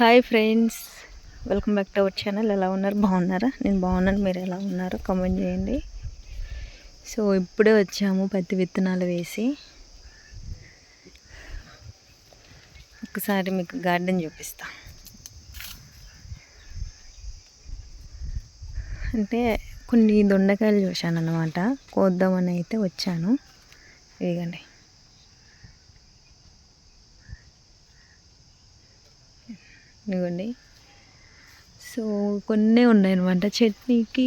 Hi friends welcome back to our channel ఎలా ఉన్నారు? బాగున్నారా? నేను బాగున్నాను. మీరు ఎలా ఉన్నారు? కామెంట్ చేయండి. సో ఇప్పుడే వచ్చాము పత్తి విత్తనాలు వేసి. ఒకసారి మీకు గార్డెన్ చూపిస్తా. అంటే కొన్ని దొండకాయలు చూశాను అనమాట కోద్దామని అయితే వచ్చాను. ఇదిగండి. ఇవ్వండి సో కొన్ని ఉన్నాయన్నమాట. చట్నీకి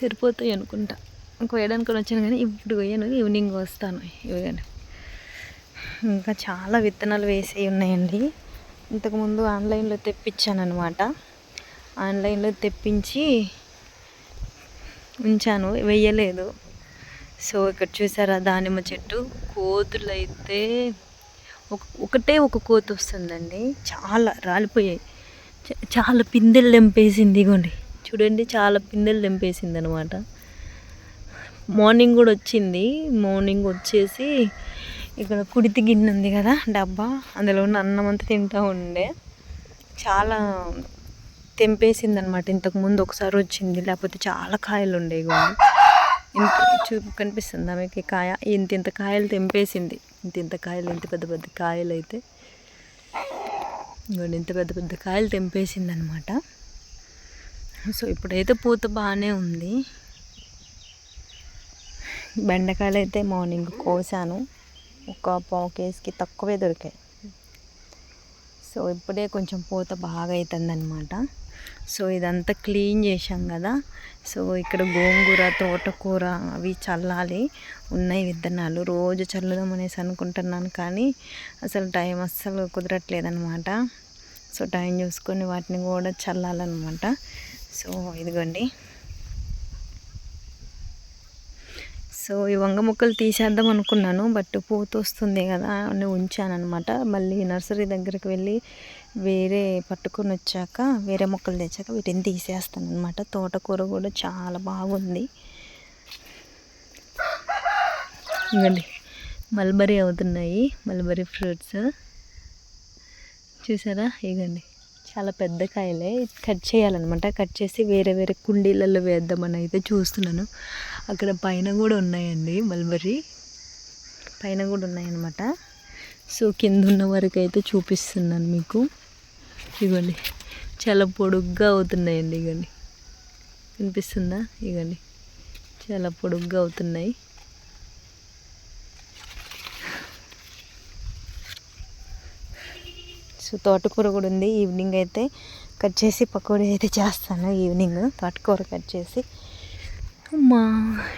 సరిపోతాయి అనుకుంటా. ఇంకో వేయడానికి వచ్చాను కానీ ఇప్పుడు వేయను ఈవినింగ్ వస్తాను. ఇవ్వగానే ఇంకా చాలా విత్తనాలు వేసి ఉన్నాయండి. ఇంతకుముందు ఆన్లైన్లో తెప్పించాను అనమాట ఆన్లైన్లో తెప్పించి ఉంచాను. వేయలేదు. సో ఇక్కడ చూసారా దానిమ్మ చెట్టు. కోతులు అయితే ఒక ఒకటే ఒక కోతి వస్తుందండి చాలా రాలిపోయాయి. చాలా పిందెలు తెంపేసింది ఇగోండి. చూడండి చాలా పిందెలు తెంపేసింది అనమాట మార్నింగ్ కూడా వచ్చింది. మార్నింగ్ వచ్చేసి ఇక్కడ కుడితి గిన్నె ఉంది కదా డబ్బా. అందులో ఉన్న అన్నం అంతా తింటూ ఉండే. చాలా తెంపేసింది అనమాట ఇంతకుముందు ఒకసారి వచ్చింది. లేకపోతే చాలా కాయలు ఉండే ఇంత చూ కనిపిస్తుందా మీకు కాయ? ఇంత ఇంత కాయలు తెంపేసింది. ఇంత ఇంత కాయలు ఇంత పెద్ద పెద్ద కాయలు అయితే. ఇంకోటి ఇంత పెద్ద పెద్ద కాయలు తెంపేసింది అనమాట సో ఇప్పుడైతే పూత బాగానే ఉంది. బెండకాయలు అయితే మార్నింగ్ కోసాను. ఒక పావు కేజీకి తక్కువే దొరికాయి. సో ఇప్పుడే కొంచెం పూత బాగా అవుతుందనమాట సో ఇదంతా క్లీన్ చేశాం కదా. సో ఇక్కడ గోంగూర తోటకూర అవి చల్లాలి. ఉన్నాయి విత్తనాలు. రోజు చల్లదాం అనేసి అనుకుంటున్నాను కానీ అసలు టైం అస్సలు కుదరట్లేదనమాట సో టైం చూసుకొని వాటిని కూడా చల్లాలన్నమాట. సో ఇదిగోండి. సో ఈ వంగ మొక్కలు తీసేద్దాం అనుకున్నాను బట్ పూత వస్తుంది కదా అని ఉంచాను అనమాట మళ్ళీ నర్సరీ దగ్గరికి వెళ్ళి వేరే పట్టుకొని వచ్చాక వేరే మొక్కలు తెచ్చాక వీటిని తీసేస్తాను అనమాట తోటకూర కూడా చాలా బాగుంది. ఇవ్వండి. మల్బరీ అవుతున్నాయి. Mulberry fruits. చూసారా? ఇగండి చాలా పెద్ద కాయలే. కట్ చేయాలన్నమాట. కట్ చేసి వేరే వేరే కుండీలలో వేద్దామని అయితే చూస్తున్నాను. అక్కడ పైన కూడా ఉన్నాయండి మల్బరీ. పైన కూడా ఉన్నాయన్నమాట. సో కింద ఉన్న వరకు అయితే చూపిస్తున్నాను మీకు. ఇవ్వండి చాలా పొడుగ్గా అవుతున్నాయండి ఇవ్వండి వినిపిస్తుందా? ఇవ్వండి చాలా పొడుగ్గా అవుతున్నాయి. సో తోటకూర కూడా ఉంది. ఈవినింగ్ అయితే కట్ చేసి పకోడీ అయితే చేస్తాను. ఈవినింగ్ తోటకూర కట్ చేసి. అమ్మా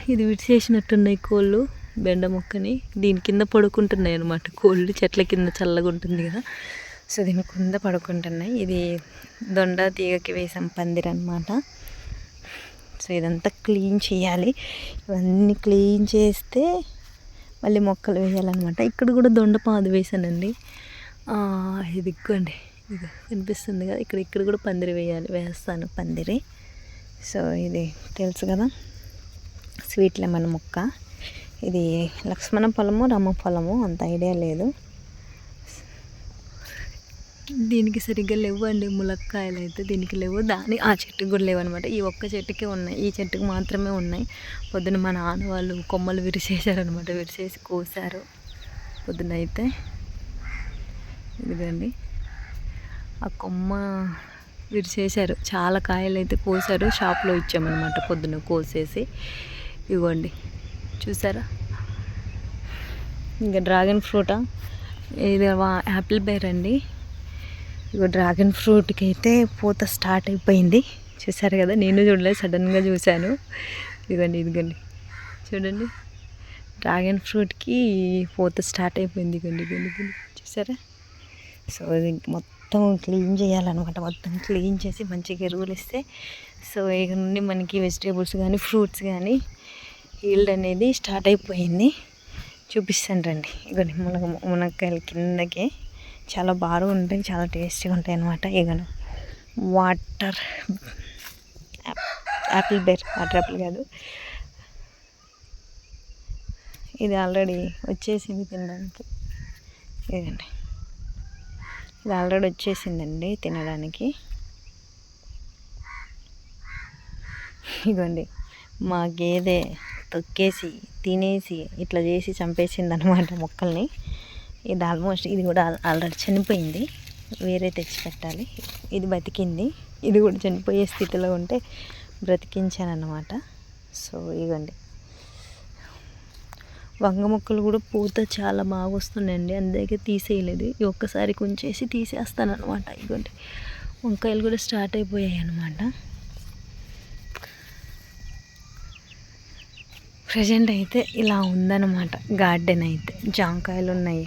ఇది విడిచేసినట్టున్నాయి కోళ్ళు. బెండ మొక్కని దీని కింద పడుకుంటున్నాయి అనమాట కోళ్ళు చెట్ల కింద చల్లగా ఉంటుంది కదా. సో దీని కింద పడుకుంటున్నాయి. ఇది దొండ తీగకి వేసాం పందిరి అనమాట సో ఇదంతా క్లీన్ చేయాలి. ఇవన్నీ క్లీన్ చేస్తే మళ్ళీ మొక్కలు వేయాలన్నమాట. ఇక్కడ కూడా దొండ పాదు వేసానండి. ఇదిగోండి. ఇది కనిపిస్తుంది కదా. ఇక్కడ ఇక్కడ కూడా పందిరి వేయాలి. వేస్తాను పందిరి. సో ఇది తెలుసు కదా. స్వీట్ లెమన్ ముక్క. ఇది లక్ష్మణ పొలము రమ్మ పొలము అంత ఐడియా లేదు. దీనికి సరిగ్గా లేవు అండి ములక్కాయలు అయితే దీనికి లేవు. దాని ఆ చెట్టుకు కూడా లేవు అనమాట ఈ ఒక్క చెట్టుకే ఉన్నాయి. ఈ చెట్టుకు మాత్రమే ఉన్నాయి. పొద్దున మా నాన్న వాళ్ళు కొమ్మలు విరిచేసారనమాట విరిచేసి కోసారు పొద్దున అయితే ఇదిగండి. ఆ కొమ్మ విరిచేశారు. చాలా కాయలు అయితే కోసారు షాప్లో ఇచ్చామన్నమాట పొద్దున కోసేసి. ఇవ్వండి. చూసారా? ఇంకా డ్రాగన్ ఫ్రూటా? ఇది యాపిల్ బేర్ అండి. ఇగో డ్రాగన్ ఫ్రూట్కి అయితే పూత స్టార్ట్ అయిపోయింది. చూసారు కదా నేను చూడలేదు సడన్గా చూశాను. ఇదిగోండి ఇదిగోండి. చూడండి. డ్రాగన్ ఫ్రూట్కి పూత స్టార్ట్ అయిపోయింది. ఇదిగోండి ఇదిగోండి చూసారా? సో ఇది మొత్తం క్లీన్ చేయాలన్నమాట. మొత్తం క్లీన్ చేసి మంచిగా ఎరువులు ఇస్తే సో ఇక నుండి మనకి వెజిటేబుల్స్ కానీ ఫ్రూట్స్ కానీ ఈల్డ్ అనేది స్టార్ట్ అయిపోయింది. చూపిస్తాను రండి. ఇగోండి మునగ మునక్కాయలు కిందకి చాలా బాగా ఉంటాయి చాలా టేస్టీగా ఉంటాయి అన్నమాట. ఇగను వాటర్ యాపిల్ బేర్ వాటర్ యాపిల్ కాదు. ఇది ఆల్రెడీ వచ్చేసింది తినడానికి. ఇదండి ఇది ఆల్రెడీ వచ్చేసిందండి తినడానికి. ఇగోండి మా గేదె తొక్కేసి తినేసి ఇట్లా చేసి చంపేసింది అనమాట మొక్కల్ని. ఇది ఆల్మోస్ట్ ఇది కూడా ఆల్రెడీ చనిపోయింది. వేరే తెచ్చి పెట్టాలి. ఇది బతికింది. ఇది కూడా చనిపోయే స్థితిలో ఉంటే బ్రతికించాను అనమాట సో ఇగోండి. వంగ మొక్కలు కూడా పూత చాలా బాగా వస్తున్నాయండి. అందుకే తీసేయలేదు. ఈ ఒక్కసారి కొంచేసి తీసేస్తాను అనమాట ఇగోండి. వంకాయలు కూడా స్టార్ట్ అయిపోయాయి అనమాట ప్రజెంట్ అయితే ఇలా ఉందన్నమాట. గార్డెన్ అయితే. జాంకాయలు ఉన్నాయి.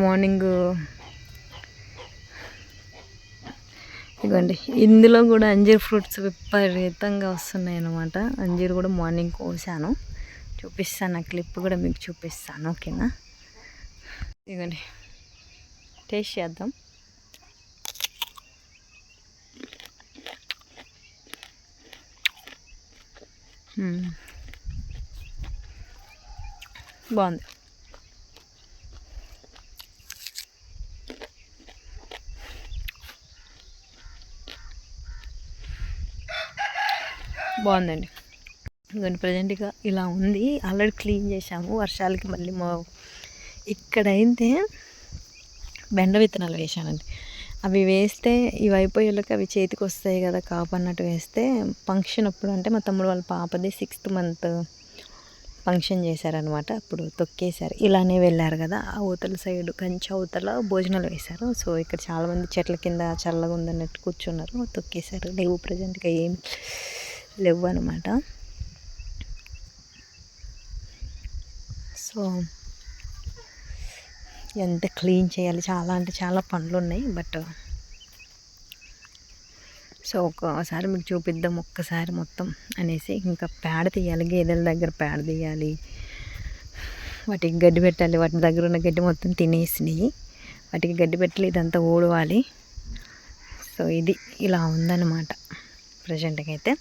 మార్నింగ్ ఇదిగోండి ఇందులో కూడా అంజీర్ ఫ్రూట్స్ విపరీతంగా వస్తున్నాయి అనమాట అంజీర్ కూడా మార్నింగ్ కోసాను. చూపిస్తాను. ఆ క్లిప్ కూడా మీకు చూపిస్తాను. ఓకేనా? ఇదిగోండి టేస్ట్ చేద్దాం. బాగుంది. బాగుందండి. ఇంకొని ప్రజెంట్గా ఇలా ఉంది. ఆల్రెడీ క్లీన్ చేసాము వర్షాలకి మళ్ళీ మా ఇక్కడైతే బెండ విత్తనాలు వేసానండి అవి వేస్తే ఇవి అయిపోయేలోకి అవి చేతికి వస్తాయి కదా కాపు అన్నట్టు వేస్తే ఫంక్షన్ అప్పుడు అంటే మా తమ్ముడు వాళ్ళ పాపది సిక్స్త్ మంత్ ఫంక్షన్ చేశారనమాట అప్పుడు తొక్కేశారు. ఇలానే వెళ్ళారు కదా ఆ అవతల సైడ్ కంచి అవతల భోజనాలు వేశారు. సో ఇక్కడ చాలామంది చెట్ల కింద చల్లగా ఉందన్నట్టు కూర్చున్నారు. తొక్కేశారు. లేవు ప్రజెంట్గా ఏం లేవు అనమాట సో ఎంత క్లీన్ చేయాలి? చాలా అంటే చాలా పనులు ఉన్నాయి బట్ సో ఒక్కసారి మీకు చూపిద్దాం ఒక్కసారి మొత్తం అనేసి. ఇంకా పేడ తీయాలి గేదెల దగ్గర పేడ తీయాలి. వాటికి గడ్డి పెట్టాలి వాటి దగ్గర ఉన్న గడ్డి మొత్తం తినేసినాయి. వాటికి గడ్డి పెట్టాలి ఇదంతా ఊడవాలి. సో ఇది ఇలా ఉందన్నమాట ప్రజెంట్గా అయితే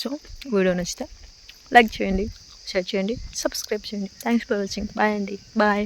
సో వీడియో నచ్చితే లైక్ చేయండి షేర్ చేయండి సబ్స్క్రైబ్ చేయండి. థ్యాంక్స్ ఫర్ వాచింగ్ బాయ్ అండి. Bye